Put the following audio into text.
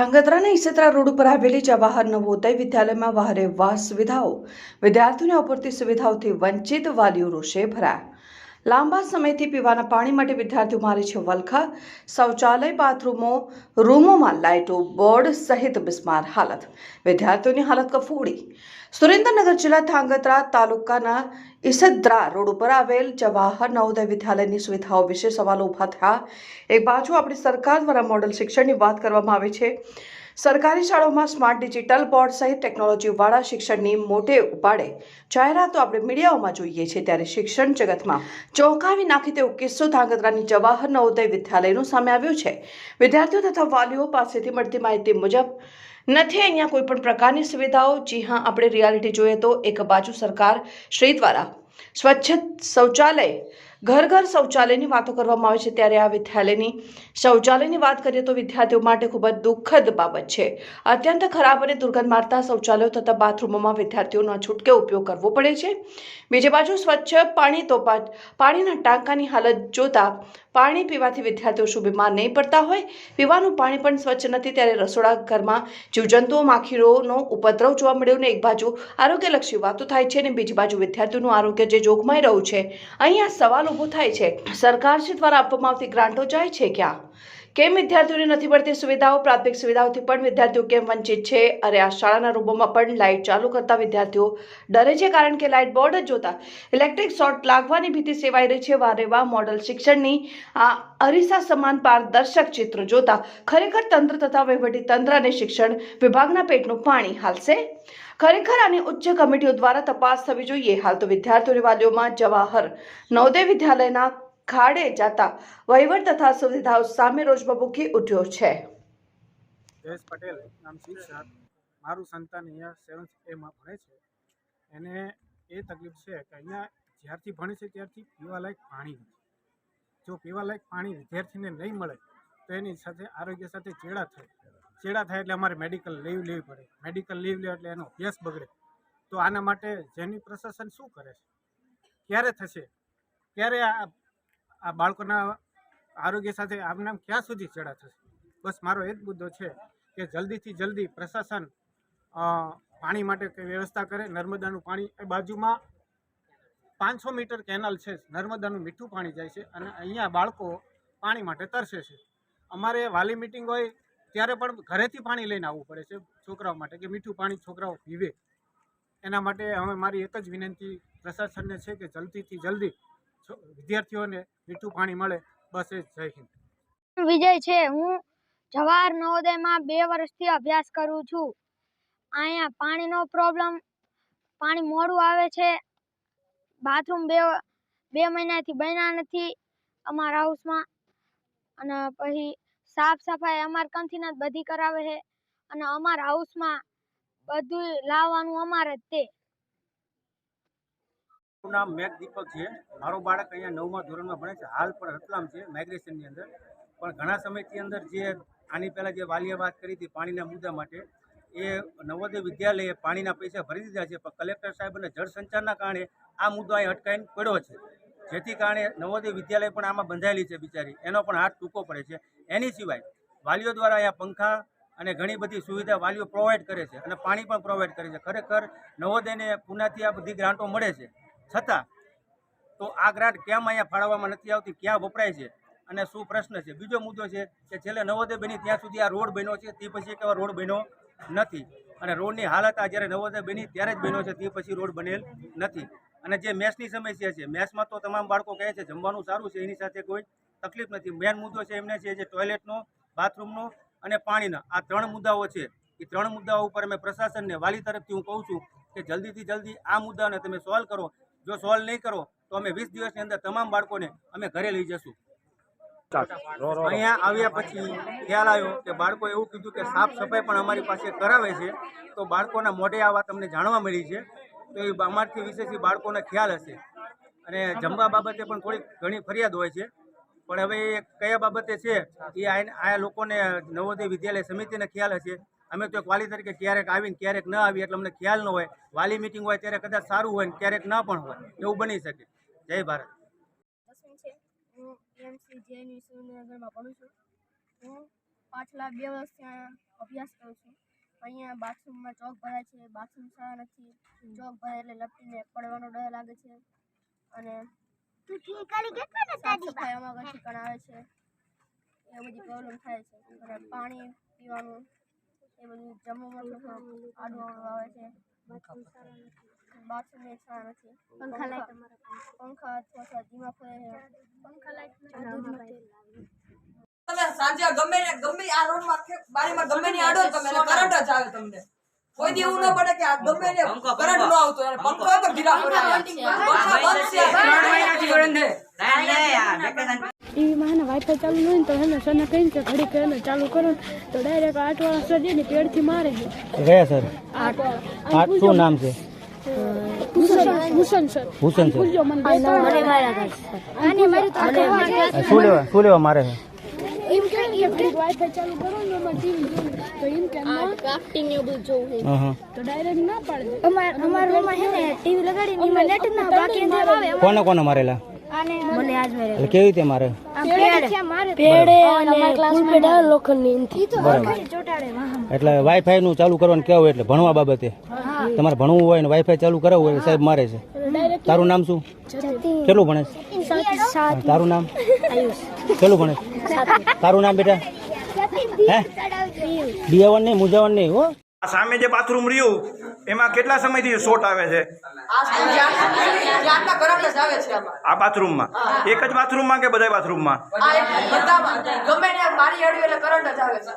ધાંગધ્રાના ઈસેત્રા road ઉપર આવેલી જવાહર નવોદય વિદ્યાલયમાં વાહરે વાહ સુવિધાઓ, વિદ્યાર્થીઓને અપૂરતી સુવિધાઓથી વંચિત વાલીઓ રોષે ભરાયા. લાંબા સમયથી પીવાના પાણી માટે વિદ્યાર્થીઓ મારે છે વલખા શૌચાલય, બાથરૂમો, રૂમોમાં લાઇટો, બોર્ડ સહિત બિસ્માર હાલત. વિદ્યાર્થીઓની હાલત કફોડી. સુરેન્દ્રનગર જિલ્લા ધાંગધ્રા તાલુકાના ઈસદ્રા રોડ ઉપર આવેલ જવાહર નવોદય વિદ્યાલયની સુવિધાઓ વિશે સવાલો ઊભા થયા. એક બાજુ આપણી સરકાર દ્વારા મોડલ શિક્ષણની વાત કરવામાં આવે છે. સરકારી શાળાઓમાં સ્માર્ટ ડિજિટલ બોર્ડ સહિત ટેકનોલોજીવાળા શિક્ષણની મોટે ઉપાડે જાહેરાતો આપણે મીડિયાઓમાં જોઈએ છીએ ત્યારે શિક્ષણ જગતમાં ચોંકાવી નાખી તેવો કિસ્સો ધાંગધ્રાની જવાહર નવોદય વિદ્યાલયનું સામે આવ્યો છે. વિદ્યાર્થીઓ તથા વાલીઓ પાસેથી મળતી માહિતી મુજબ, નથી અહીંયા કોઈ પણ પ્રકારની સુવિધાઓ. જી હા, આપણે રિયાલિટી જોઈએ તો એક બાજુ સરકાર શ્રી દ્વારા સ્વચ્છ શૌચાલય ઘર ઘર શૌચાલયની વાતો કરવામાં આવે છે ત્યારે આ વિદ્યાલયની શૌચાલયની વાત કરીએ તો વિદ્યાર્થીઓ માટે ખૂબ જ દુઃખદ બાબત છે. અત્યંત ખરાબ અને દુર્ગંધ મારતા શૌચાલયો તથા બાથરૂમોમાં વિદ્યાર્થીઓનો છૂટકે ઉપયોગ કરવો પડે છે. બીજી બાજુ સ્વચ્છ પાણી તો પાણીના ટાંકાની હાલત જોતા પાણી પીવાથી વિદ્યાર્થીઓ શું બીમાર નહીં પડતા હોય? પીવાનું પાણી પણ સ્વચ્છ નથી. ત્યારે રસોડા ઘરમાં જીવજંતુઓ, માખીઓનો ઉપદ્રવ જોવા મળ્યો ને એક બાજુ આરોગ્યલક્ષી વાતો થાય છે અને બીજી બાજુ વિદ્યાર્થીઓનું આરોગ્ય જે જોખમાઈ રહ્યું છે. અહીંયા સવાલ ઊભો થાય છે. સરકારશ્રી દ્વારા આપવામાં આવતી ગ્રાન્ટો જાય છે ક્યાં? કેમ વિદ્યાર્થીઓને નથી મળતી સુવિધાઓ? પ્રાથમિક સુવિધાઓથી પણ વિદ્યાર્થીઓ કેમ વંચિત છે? અરે, આ શાળાના રૂમોમાં પણ લાઇટ ચાલુ કરતા વિદ્યાર્થીઓ ડરે છે કારણ કે લાઇટ બોર્ડ જ જોતા. ઇલેક્ટ્રિક શોર્ટ લાગવાની ભીતિ સેવાઈ રહી છે. વારે વા મોડલ શિક્ષણની આ અરીસા સમાન પારદર્શક ચિત્ર જોતા ખરેખર તંત્ર તથા વહીવટી તંત્ર અને શિક્ષણ વિભાગના પેટનું પાણી હાલશે? ખરેખર આની ઉચ્ચ કમિટીઓ દ્વારા તપાસ થવી જોઈએ. હાલ તો વિદ્યાર્થીઓની વાલીઓમાં જવાહર નવોદય વિદ્યાલયના ખાડે જતા વહીવટ તથા સુવિધાઓ સામે રોજબબૂકી ઉઠ્યો છે. જયેશ પટેલ, નામ શાહ મારું સંતાન અહીંયા સેવન્થ એમાં ભણે છે. એને એ તકલીફ છે કે અહીંયા જ્યારથી ભણે છે ત્યારથી પીવાલાયક પાણી નથી. જો પીવાલાયક પાણી વિદ્યાર્થીને નહીં મળે, તો એની સાથે આરોગ્ય સાથે ચેડા થાય. ચેડા થાય એટલે અમારે મેડિકલ લીવ લેવી પડે. મેડિકલ લીવ લે એટલે એનો અભ્યાસ બગડે. તો આના માટે જેની પ્રશાસન શું કરે છે? ક્યારે થશે? ક્યારે આ આ બાળકોના આરોગ્ય સાથે આમનામ ક્યાં સુધી ચેડા થશે? બસ મારો એ જ મુદ્દો છે કે જલ્દીથી જલ્દી પ્રશાસન પાણી માટે કંઈ વ્યવસ્થા કરે. નર્મદાનું પાણી એ બાજુમાં પાંચસો મીટર કેનાલ છે. નર્મદાનું મીઠું પાણી જાય છે અને અહીંયા બાળકો પાણી માટે તરસે છે. અમારે વાલી મિટિંગ હોય ત્યારે પણ ઘરેથી પાણી લઈને આવવું પડે છે છોકરાઓ માટે કે મીઠું પાણી છોકરાઓ પીવે. એના માટે હવે મારી એક જ વિનંતી પ્રશાસનને છે કે જલ્દીથી જલ્દી વિદ્યાર્થીઓને મીઠું પાણી મળે, બસ એ જય હિન્દ. વિજય છે, હું જવાહર નવોદયમાં બે વર્ષથી અભ્યાસ કરું છું. અહીંયા પાણીનો પ્રોબ્લેમ પાણી મોડું આવે છે. બાથરૂમ બે બે મહિનાથી બન્યા નથી અમારા હાઉસમાં અને પછી સાફ સફાઈ અમારા કંથી જ બધી કરાવે છે. અને અમારા હાઉસમાં બધું લાવવાનું અમારે જ તે. મારું નામ મેઘ દીપક છે. મારો બાળક અહીંયા નવમા ધોરણમાં ભણે છે. હાલ પણ રતલામ છે માઇગ્રેશનની અંદર. પણ ઘણા સમયથી અંદર જે આની પહેલાં જે વાલીએ વાત કરી હતી પાણીના મુદ્દા માટે, એ નવોદય વિદ્યાલયે પાણીના પૈસા ભરી દીધા છે. પણ કલેક્ટર સાહેબ અને જળ સંચારના કારણે આ મુદ્દો અહીં અટકાઈને પડ્યો છે. જેથી કારણે નવોદય વિદ્યાલય પણ આમાં બંધાયેલી છે બિચારી. એનો પણ હાથ ટૂંકો પડે છે. એની સિવાય વાલીઓ દ્વારા અહીંયા પંખા અને ઘણી બધી સુવિધા વાલીઓ પ્રોવાઈડ કરે છે અને પાણી પણ પ્રોવાઈડ કરે છે. ખરેખર નવોદયને પુનાથી આ બધી ગ્રાન્ટો મળે છે. છતાં, તો આ ગ્રાન્ટ કેમ અહીંયા ફાળવવામાં નથી આવતી, ક્યાં વપરાય છે? અને શું પ્રશ્ન છે? બીજો મુદ્દો છે કે છેલ્લે નવોદય બની ત્યાં સુધી આ રોડ બન્યો છે, તે પછી એક રોડ બન્યો નથી. અને રોડની હાલત આ જ્યારે નવોદય બની ત્યારે જ બન્યો છે, તે પછી રોડ બનેલ નથી. અને જે મેસની સમસ્યા છે, મેસમાં તો તમામ બાળકો કહે છે, જમવાનું સારું છે, એની સાથે કોઈ તકલીફ નથી. મેન મુદ્દો છે એમને છે જે ટોયલેટનો, બાથરૂમનો અને પાણીના. આ ત્રણ મુદ્દાઓ છે. એ ત્રણ મુદ્દાઓ ઉપર અમે પ્રશાસનને વાલી તરફથી હું કહું છું કે જલ્દીથી જલ્દી આ મુદ્દાને તમે સોલ્વ કરો. જો સોલ્વ નહીં કરો, તો અમે વીસ દિવસની અંદર તમામ બાળકોને અમે ઘરે લઈ જશું. અહીંયા આવ્યા પછી ખ્યાલ આવ્યો કે બાળકો એવું કીધું કે સાફ સફાઈ પણ અમારી પાસે કરાવે છે, તો બાળકોના મોઢે આ વાત અમને જાણવા મળી છે, તો એ અમારથી વિશેષથી બાળકોને ખ્યાલ હશે. અને જમવા બાબતે પણ થોડીક ઘણી ફરિયાદ હોય છે, પણ હવે કયા બાબતે છે, એ આ લોકોને નવોદય વિદ્યાલય સમિતિને ખ્યાલ હશે. અમે તો એક વાલી તરીકે ક્યારેક આવીને ક્યારેક ન આવી એટલે અમને ખ્યાલ ન હોય. વાલી મિટિંગ હોય ત્યારે કદાચ સારું હોય ને ક્યારેક ન પણ હોય. એવું બની શકે. જય ભારત. હું એમસી જેએનયુ સુરેન્દ્રનગરમાં ભણું છું. હું પાછલા બે વર્ષ ત્યાં અભ્યાસ કરું છું. અહીંયા બાથરૂમમાં ચોક ભરાય છે. બાથરૂમ સારા નથી. ચોક ભરાય એટલે લપટીને પડવાનો ડર લાગે છે. અને સાફ સફાઈ અમારા ઘરથી આવે છે. એ બધી પ્રોબ્લેમ થાય છે. અને પાણી પીવાનું એ બધું જમવામાં આડું અવળું આવે છે. બાથરૂમ એ સારા નથી. પંખા લાઈટ પંખા થોડા ધીમા ફરે છે. પંખા લાઈટ તમે સાંજે ગમે ને ગમે આ રોડમાં માં બારીમાં ગમે ને આડો તમે કરંટ જ આવે તમને. કોઈ દી એવું ન પડે કે આ ગમે ને કરંટ ન આવતો અને પંખો તો ગીરા પડે. પંખા બંધ છે. ત્રણ મહિનાથી બંધ છે ટીવીમાં હે ને વાઈફાઈ ચાલુ હોય ને તો એને સને કહીને કે ઘડી એને ચાલુ કરો ને તો ડાયરેક્ટ આઠ વાળા સર ને પેડથી મારે છે. ગયા સર. આઠ આઠ શું નામ છે? ઘડીક કોને કોને મારેલા? એટલે કેવી રીતે મારે? પેડે અને ફૂલ પેડ લોખંડની એનથી તો બરાબર. ચોટાડે વાહન. એટલે વાઈફાઈ નું ચાલુ કરવાનું કેવું એટલે ભણવા બાબતે. તમારે ભણવું હોય ને વાઈફાઈ ચાલુ કરાવવું હોય સાહેબ મારે છે. તારું નામ શું? કેટલું ભણે તારું નામ? કેટલું ભણે તારું નામ બેટા? હે? બિયાવન નહીં મુજાવન નહીં હો. આ સામે જે બાથરૂમ રહ્યું એમાં કેટલા સમયથી શોર્ટ આવે છે? આ બાથરૂમ બાથરૂમમાં એક જ બાથરૂમમાં કે બધા બાથરૂમમાં માં ગમે મારી એટલે કરંટ જ આવે છે.